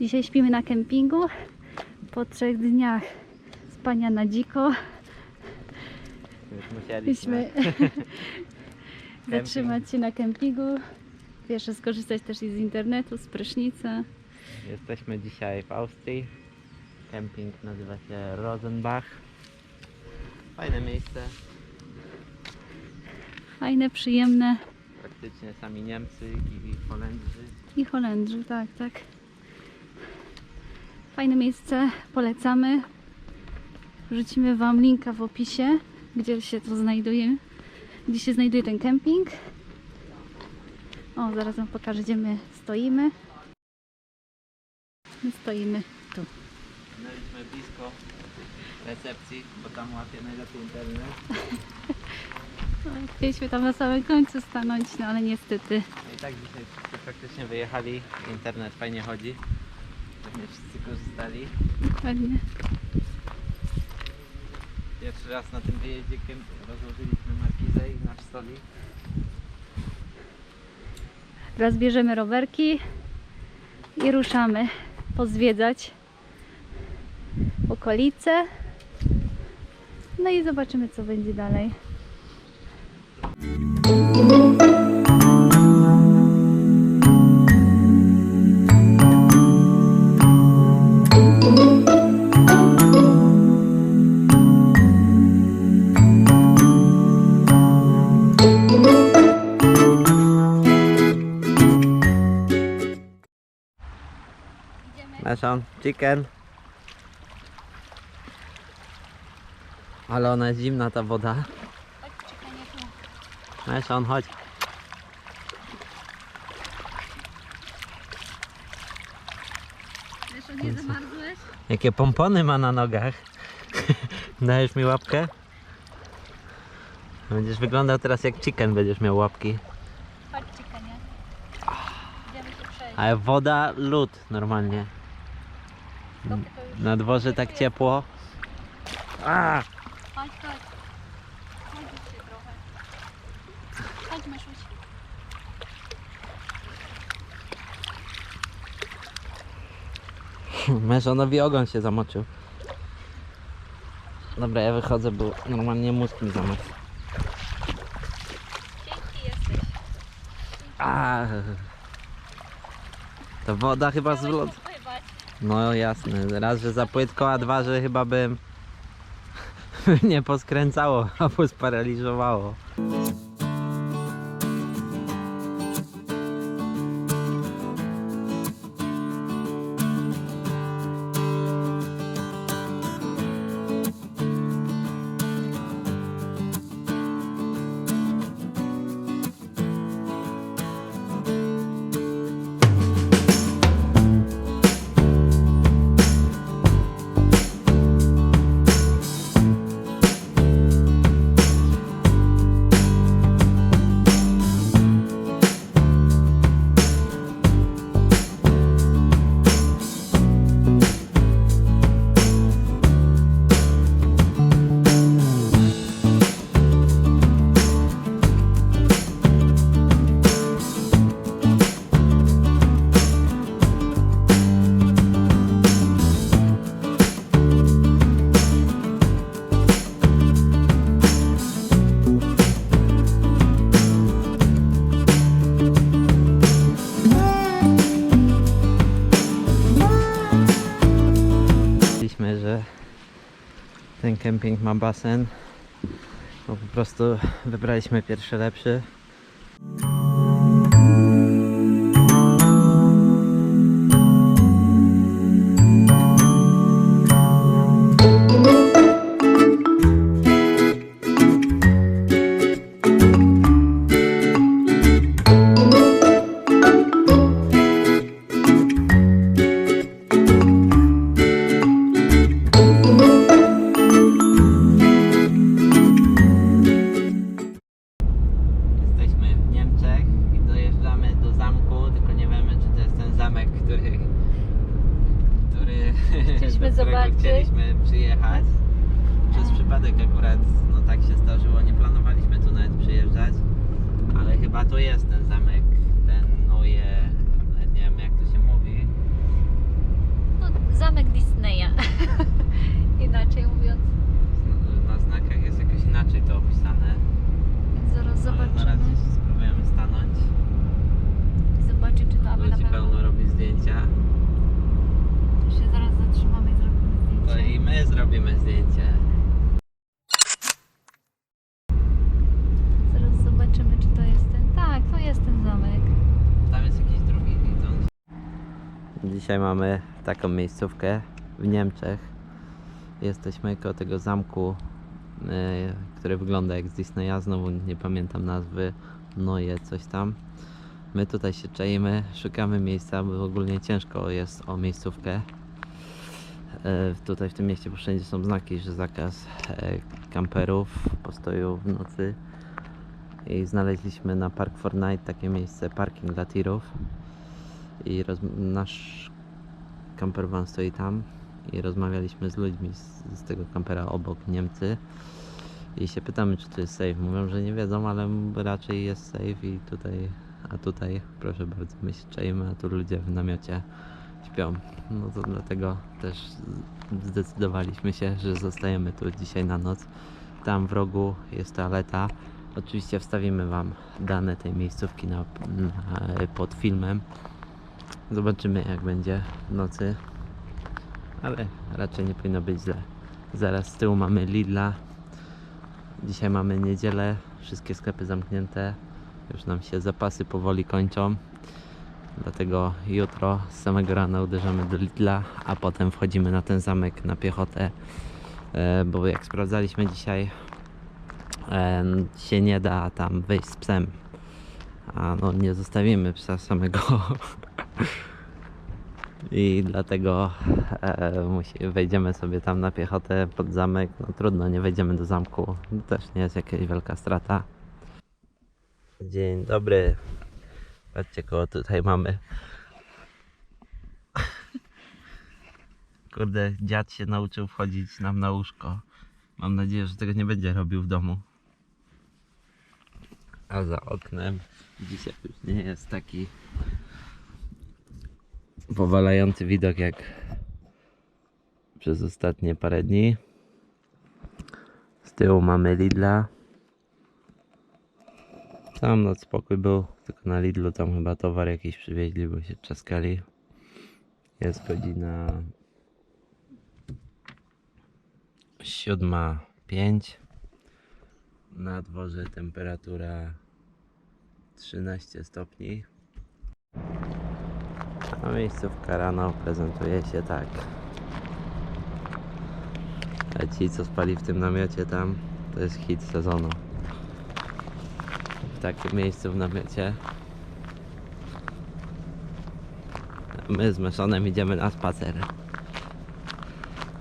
Dzisiaj śpimy na kempingu. Po trzech dniach spania na dziko Już musieliśmy. zatrzymać się na kempingu. Pierwsze skorzystać też i z internetu, z prysznica. Jesteśmy dzisiaj w Austrii. Kemping nazywa się Rosenbach. Fajne miejsce. Fajne, przyjemne Praktycznie sami Niemcy i Holendrzy. i Holendrzy, tak, tak. Fajne miejsce, polecamy. Wrzucimy Wam linka w opisie, gdzie się to znajduje, gdzie się znajduje ten kemping. O, zaraz Wam pokażę, gdzie my stoimy. My stoimy tu. Byliśmy blisko recepcji, bo tam łapie najlepiej internet. Chcieliśmy tam na samym końcu stanąć, no ale niestety No i tak dzisiaj wszyscy praktycznie wyjechali. Internet fajnie chodzi. Pewnie wszyscy korzystali. dokładnie. Pierwszy raz na tym wyjeździe rozłożyliśmy markizę i nasz stolik. Teraz bierzemy rowerki i ruszamy pozwiedzać okolice. No i zobaczymy, co będzie dalej. Chicken. Ale ona jest zimna ta woda. Chodź. Wiesz, nie zamarzłeś? Jakie pompony ma na nogach. Dajesz mi łapkę? Będziesz wyglądał teraz jak chicken, będziesz miał łapki. Chodź, nie? Idziemy się przejść. Ale woda, lód normalnie. Na dworze tak ciepło. A! Chodź, chodź. Się trochę. Chodź, Myszuś. Meszonowi ogon się zamoczył. Dobra, ja wychodzę, bo normalnie mózg mi zamarzł. Piękny jesteś. A. To woda chyba z. No jasne, raz, że za płytko, a dwa, że chyba bym nie poskręcało albo sparaliżowało. Kemping ma basen, bo po prostu wybraliśmy pierwszy lepszy. Chcieliśmy zobaczyć. chcieliśmy przyjechać. Przez przypadek akurat no tak się zdarzyło, nie planowaliśmy tu nawet przyjeżdżać, ale chyba to jest ten zamek, ten noje, nawet nie wiem jak to się mówi. No, zamek Disneya, inaczej mówiąc. Na, znakach jest jakoś inaczej to opisane. Zaraz zobaczymy. zaraz spróbujemy stanąć. Zobaczymy, czy to aby na pewno. pełno robi zdjęcia. Zrobimy zdjęcie. Zaraz zobaczymy, czy to jest ten. Tak, to jest ten zamek. Tam jest jakiś drugi widząc. Dzisiaj mamy taką miejscówkę w Niemczech. Jesteśmy koło tego zamku, yy, który wygląda jak z Disneya. Znowu nie pamiętam nazwy. Noje, coś tam. My tutaj się czaimy, szukamy miejsca, bo ogólnie ciężko jest o miejscówkę. E, Tutaj w tym mieście, bo wszędzie są znaki, że zakaz e, kamperów, postoju w nocy. I znaleźliśmy na Park Fortnite takie miejsce, parking dla tirów. I nasz campervan stoi tam. I rozmawialiśmy z ludźmi z, z tego kampera obok, Niemcy. I się pytamy, czy to jest safe. Mówią, że nie wiedzą, ale raczej jest safe i tutaj, a tutaj, proszę bardzo, my się czajmy, a tu ludzie w namiocie śpią. No to dlatego też zdecydowaliśmy się, że zostajemy tu dzisiaj na noc. Tam w rogu jest toaleta. Oczywiście wstawimy Wam dane tej miejscówki na, na, pod filmem. Zobaczymy jak będzie w nocy. Ale raczej nie powinno być źle. Zaraz z tyłu mamy Lidla. Dzisiaj mamy niedzielę. Wszystkie sklepy zamknięte. Już nam się zapasy powoli kończą. Dlatego jutro z samego rana uderzamy do Lidla, a potem wchodzimy na ten zamek na piechotę. E, Bo jak sprawdzaliśmy dzisiaj, e, się nie da tam wyjść z psem. A no nie zostawimy psa samego. I dlatego e, wejdziemy sobie tam na piechotę pod zamek. No trudno, nie wejdziemy do zamku. Też nie jest jakaś wielka strata. Dzień dobry. Patrzcie, koło tutaj mamy. Kurde, dziad się nauczył wchodzić nam na łóżko. Mam nadzieję, że tego nie będzie robił w domu. A za oknem dzisiaj już nie jest taki powalający widok jak przez ostatnie parę dni. Z tyłu mamy Lidla. Tam noc spokój był, tylko na Lidlu tam chyba towar jakiś przywieźli, bo się czaskali. Jest godzina siódma pięć. Na dworze temperatura 13 stopni. A miejscówka rano prezentuje się tak. A ci co spali w tym namiocie tam, to jest hit sezonu. W takim miejscu w namiocie. My z Meszonem idziemy na spacer.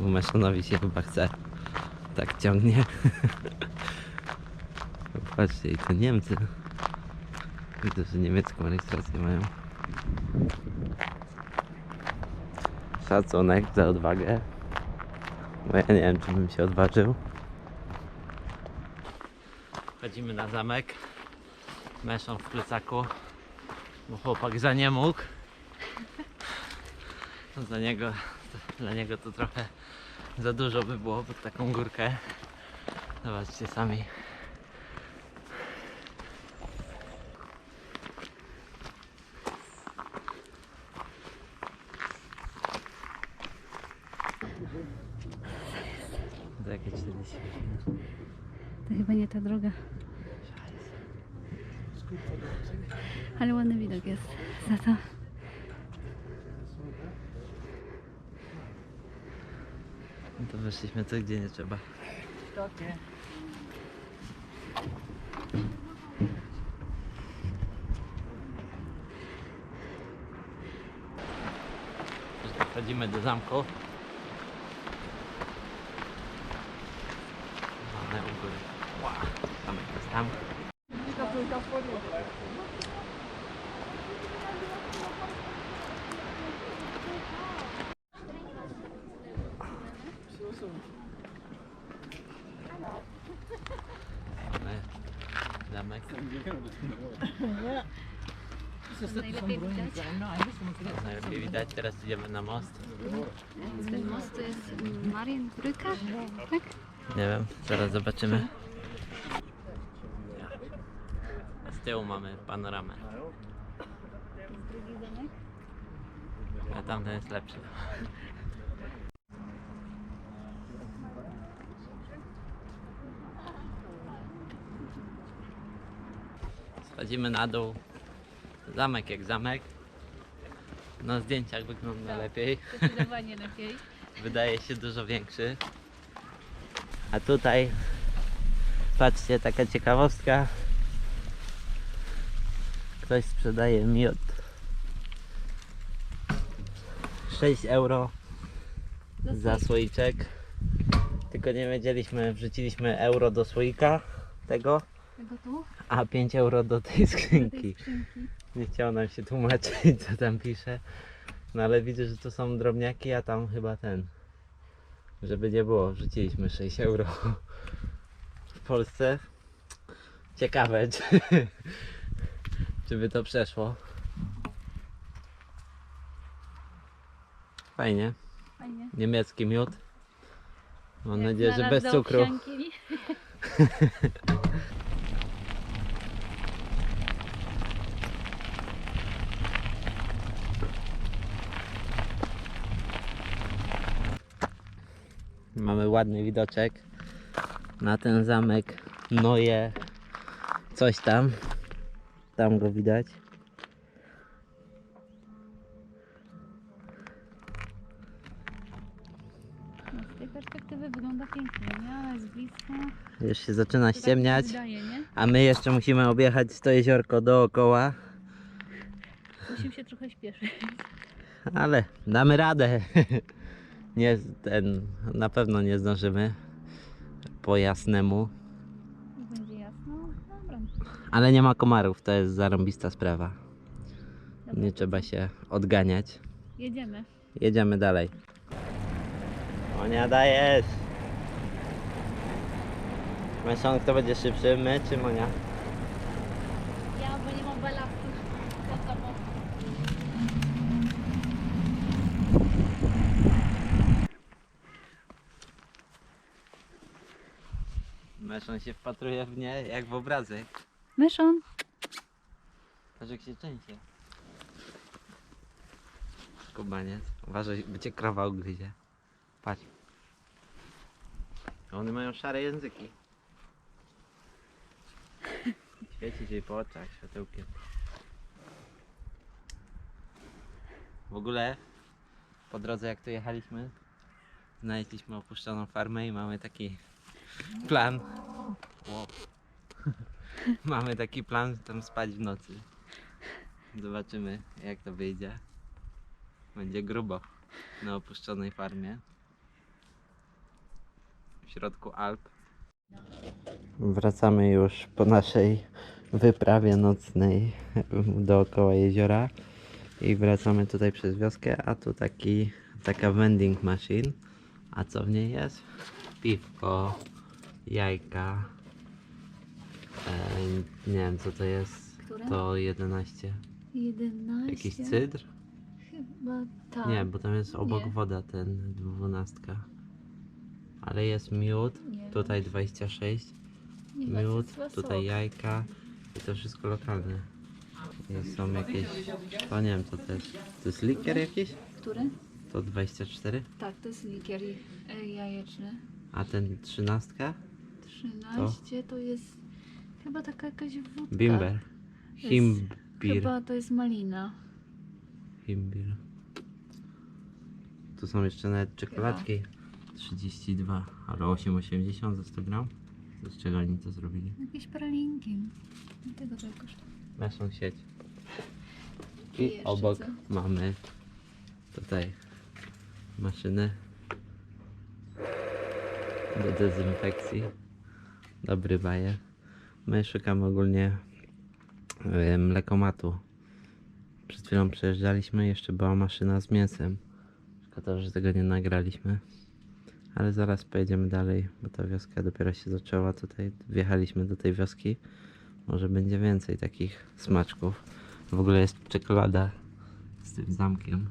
Bo Meszonowi się chyba chce. Tak ciągnie. Patrzcie, i to Niemcy. Widzę, że niemiecką rejestrację mają. Szacunek za odwagę. Bo ja nie wiem, czy bym się odważył. Chodzimy na zamek. Meszą w plecaku. Bo chłopak za nie mógł. Za niego, dla niego to trochę za dużo by było pod taką górkę. Zobaczcie sami. To jakie 40 To chyba nie ta droga. Ale ładny widok jest za to. No to weszliśmy tu, gdzie nie trzeba. Wchodzimy do zamku. Mamy u góry. Wow, zamek jest tam. Zamek. Najlepiej widać. Najlepiej widać, teraz idziemy na most. Ten most to jest Marienbrücke, tak? Nie wiem, zaraz zobaczymy. tyłu mamy panoramę. A tamten jest lepszy. Schodzimy na dół. Zamek jak zamek. Na zdjęciach wygląda tak, lepiej. Zdecydowanie lepiej. Wydaje się dużo większy. A tutaj, patrzcie, taka ciekawostka. Ktoś sprzedaje miód. 6 euro za słoiczek. Tylko nie wiedzieliśmy, wrzuciliśmy euro do słoika tego, Tego tu? a 5 euro do tej skrzynki. Nie chciało nam się tłumaczyć, co tam pisze. No ale widzę, że to są drobniaki, a tam chyba ten. Żeby nie było, wrzuciliśmy 6 euro. W Polsce. Ciekawe, czy, czy by to przeszło. Fajnie. Fajnie. Niemiecki miód. Mam Jak nadzieję, że bez cukru. owsianki. Mamy ładny widoczek na ten zamek Noje coś tam. Tam go widać. No, z tej perspektywy wygląda pięknie, nie? Ale z bliska... Już się zaczyna tak mi się ściemniać, Wydaje, nie? a my jeszcze musimy objechać to jeziorko dookoła, Musimy się trochę śpieszyć. ale damy radę. Nie, ten, na pewno nie zdążymy po jasnemu. Ale nie ma komarów, to jest zarąbista sprawa. Dobra. Nie trzeba się odganiać. Jedziemy. Jedziemy dalej. Monia dajesz! Myślą, kto będzie szybszy, my czy Monia? Ja, bo nie mam balastu pod. Meszon się wpatruje w nie jak w obrazek. Myszon. Patrz jak się częście. Skubaniec. Uważaj, by cię krowa ugryzie. Patrz. One mają szare języki. Świeci się po oczach światełkiem. W ogóle po drodze jak tu jechaliśmy znaleźliśmy opuszczoną farmę i mamy taki plan. Wow. Mamy taki plan tam spać w nocy. Zobaczymy jak to wyjdzie. Będzie grubo na opuszczonej farmie. W środku Alp. Wracamy już po naszej wyprawie nocnej dookoła jeziora i wracamy tutaj przez wioskę, a tu taki, taka vending machine. A co w niej jest? Piwko, jajka, e, nie wiem co to jest, Które? to 11. 11. Jakiś cydr? Chyba tak. Nie, bo tam jest obok Nie. woda ten dwunastka. Ale jest miód, Nie tutaj 26, Nie to miód, jest chyba tutaj jajka i to wszystko lokalne. I są jakieś, to nie wiem co to jest. To jest likier jakiś? Który? To 24? Tak, to jest likier e, jajeczny. A ten 13? 13 to jest chyba taka jakaś wódka. Bimber. Himbir. Chyba to jest malina. Himbir. Tu są jeszcze nawet czekoladki. 32, ale 8,80 za 100 gram. Z czego oni to zrobili? Jakieś pralinki. I Tego to jakoś. Naszą sieć. I I jeszcze obok co? mamy tutaj maszynę do dezynfekcji. Dobry bajer. My szukamy ogólnie e, mlekomatu. Przed chwilą przejeżdżaliśmy, jeszcze była maszyna z mięsem. Szkoda, że tego nie nagraliśmy. Ale zaraz pojedziemy dalej, bo ta wioska dopiero się zaczęła. Tutaj wjechaliśmy do tej wioski. Może będzie więcej takich smaczków. W ogóle jest czekolada z tym zamkiem.